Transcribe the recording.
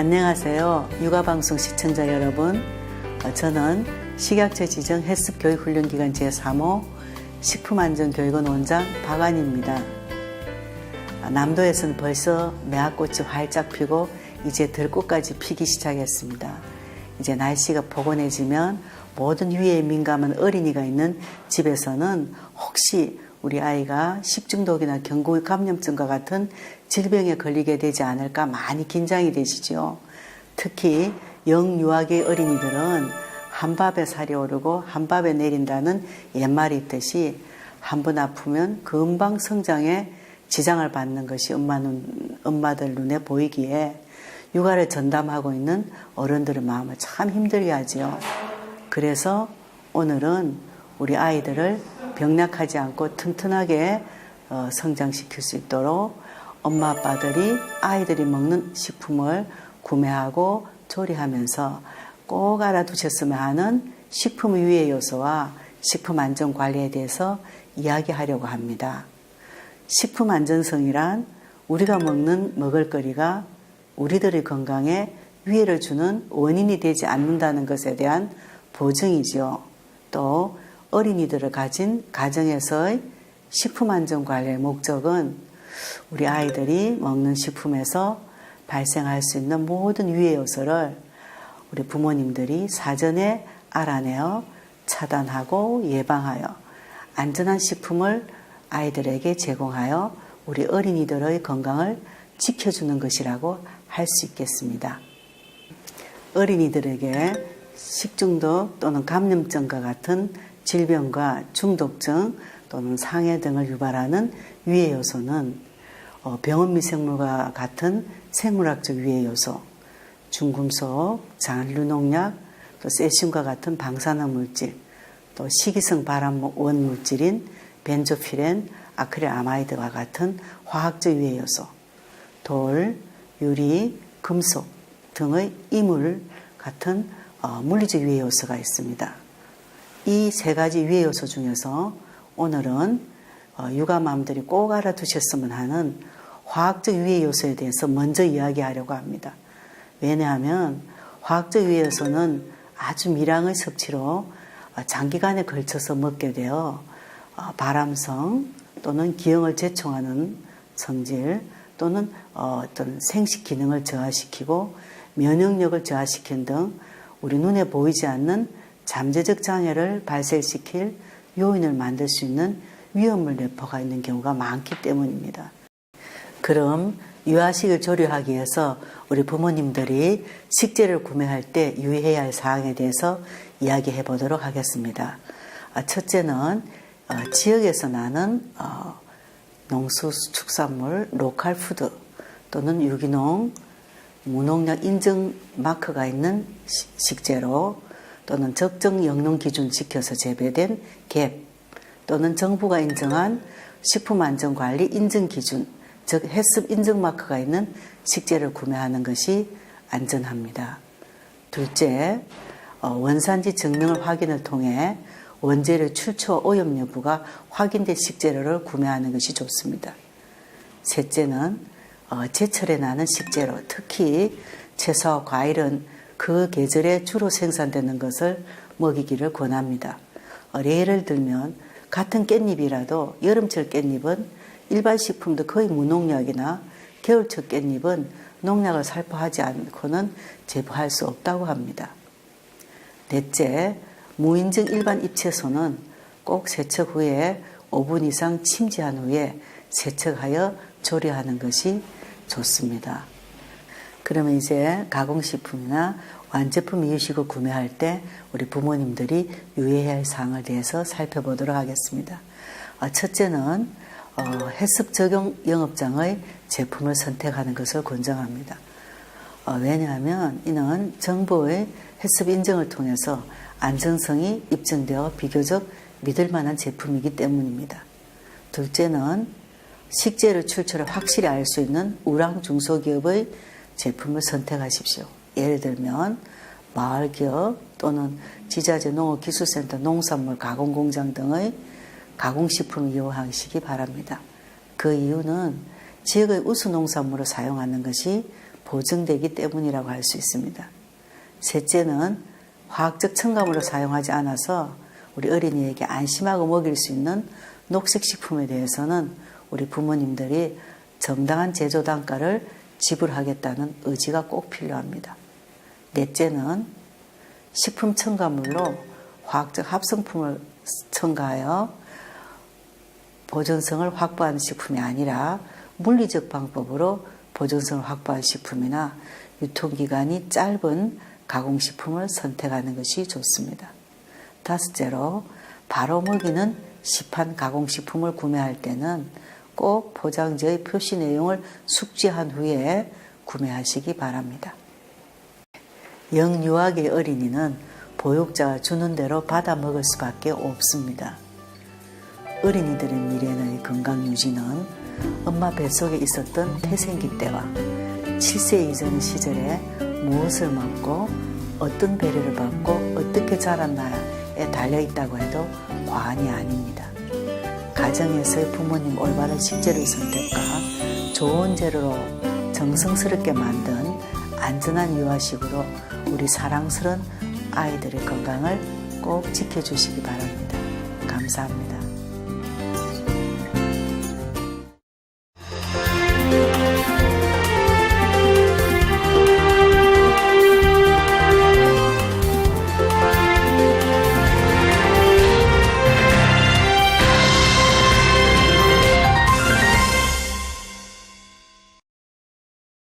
안녕하세요. 육아방송 시청자 여러분. 어, 저는 식약처 지정 헬스 교육 훈련기관 제3호 식품안전교육원 원장 박안입니다. 아, 남도에서는 벌써 매화꽃이 활짝 피고 이제 들꽃까지 피기 시작했습니다. 이제 날씨가 포근해지면 모든 위에 민감한 어린이가 있는 집에서는 혹시 우리 아이가 식중독이나 경구 감염증과 같은 질병에 걸리게 되지 않을까 많이 긴장이 되시죠. 특히 영유아기 어린이들은 한밥에 살이 오르고 한밥에 내린다는 옛말이 있듯이 한 번 아프면 금방 성장에 지장을 받는 것이 엄마 눈, 엄마들 눈에 보이기에 육아를 전담하고 있는 어른들의 마음을 참 힘들게 하지요. 그래서 오늘은 우리 아이들을 병약하지 않고 튼튼하게 어, 성장시킬 수 있도록 엄마 아빠들이 아이들이 먹는 식품을 구매하고 조리하면서 꼭 알아두셨으면 하는 식품 유해 요소와 식품 안전 관리에 대해서 이야기하려고 합니다. 식품 안전성이란 우리가 먹는 먹을거리가 우리들의 건강에 위해를 주는 원인이 되지 않는다는 것에 대한 보증이죠. 또 어린이들을 가진 가정에서의 식품 안전 관리의 목적은 우리 아이들이 먹는 식품에서 발생할 수 있는 모든 유해 요소를 우리 부모님들이 사전에 알아내어 차단하고 예방하여 안전한 식품을 아이들에게 제공하여 우리 어린이들의 건강을 지켜주는 것이라고 할 수 있겠습니다. 어린이들에게 식중독 또는 감염증과 같은 질병과 중독증 또는 상해 등을 유발하는 유해 요소는 어, 병원 미생물과 같은 생물학적 유해 요소, 중금속, 잔류 농약, 또 세슘과 같은 방사능 물질, 또 식이성 발암 원 물질인 벤조피렌, 아크릴아마이드와 같은 화학적 유해 요소, 돌, 유리, 금속 등의 이물 같은 어, 물리적 유해 요소가 있습니다. 이 세 가지 유해 요소 중에서 오늘은 어, 육아맘들이 꼭 알아두셨으면 하는 화학적 유해 요소에 대해서 먼저 이야기하려고 합니다. 왜냐하면 화학적 유해 요소는 아주 미량의 섭취로 어, 장기간에 걸쳐서 먹게 되어 발암성 또는 기형을 제총하는 성질 또는 어떤 생식 기능을 저하시키고 면역력을 저하시킨 등 우리 눈에 보이지 않는 잠재적 장애를 발생시킬 요인을 만들 수 있는 위험물 내포가 있는 경우가 많기 때문입니다. 그럼 유아식을 조리하기 위해서 우리 부모님들이 식재를 구매할 때 유의해야 할 사항에 대해서 이야기해 보도록 하겠습니다. 아, 첫째는 어, 지역에서 나는 어, 농수축산물 로컬 푸드 또는 유기농 무농약 인증 마크가 있는 식재로 또는 적정 영농 기준 지켜서 재배된 갭 또는 정부가 인정한 식품안전관리 인증 기준 즉 해습 인증 마크가 있는 식재를 구매하는 것이 안전합니다. 둘째, 어, 원산지 증명을 확인을 통해 원재료 출처 오염 여부가 확인된 식재료를 구매하는 것이 좋습니다. 셋째는 어, 제철에 나는 식재료, 특히 채소와 과일은 그 계절에 주로 생산되는 것을 먹이기를 권합니다. 어, 예를 들면 같은 깻잎이라도 여름철 깻잎은 일반 식품도 거의 무농약이나 겨울철 깻잎은 농약을 살포하지 않고는 재배할 수 없다고 합니다. 넷째, 무인증 일반 잎채소는 꼭 세척 후에 5분 이상 침지한 후에 세척하여 조리하는 것이 좋습니다. 그러면 이제 가공식품이나 완제품 이유식을 구매할 때 우리 부모님들이 유의해야 할 사항을 대해서 살펴보도록 하겠습니다. 어, 첫째는 어, 해습 적용 영업장의 제품을 선택하는 것을 권장합니다. 어, 왜냐하면 이는 정부의 해습 인증을 통해서 안전성이 입증되어 비교적 믿을 만한 제품이기 때문입니다. 둘째는 식재료 출처를 확실히 알 수 있는 우랑 중소기업의 제품을 선택하십시오. 예를 들면 마을기업 또는 지자체 농업기술센터 농산물 가공공장 등의 가공식품을 이용하시기 바랍니다. 그 이유는 지역의 우수 농산물을 사용하는 것이 보증되기 때문이라고 할 수 있습니다. 셋째는 화학적 첨가물을 사용하지 않아서 우리 어린이에게 안심하고 먹일 수 있는 녹색 식품에 대해서는 우리 부모님들이 정당한 제조 단가를 지불하겠다는 의지가 꼭 필요합니다. 넷째는 식품 첨가물로 화학적 합성품을 첨가하여 보존성을 확보하는 식품이 아니라 물리적 방법으로 보존성을 확보한 식품이나 유통기간이 짧은 가공식품을 선택하는 것이 좋습니다. 다섯째로 바로 먹이는 시판 가공식품을 구매할 때는 꼭 포장지의 표시 내용을 숙지한 후에 구매하시기 바랍니다. 영유아기 어린이는 보육자가 주는 대로 받아 먹을 수밖에 없습니다. 어린이들의 미래의 건강 유지는 엄마 뱃속에 있었던 태생기 때와 7세 이전 시절에 무엇을 먹고 어떤 배려를 받고 어떻게 자랐나에 달려 있다고 해도 과언이 아닙니다. 가정에서의 부모님 올바른 식재료 선택과 좋은 재료로 정성스럽게 만든 안전한 유아식으로 우리 사랑스러운 아이들의 건강을 꼭 지켜주시기 바랍니다. 감사합니다.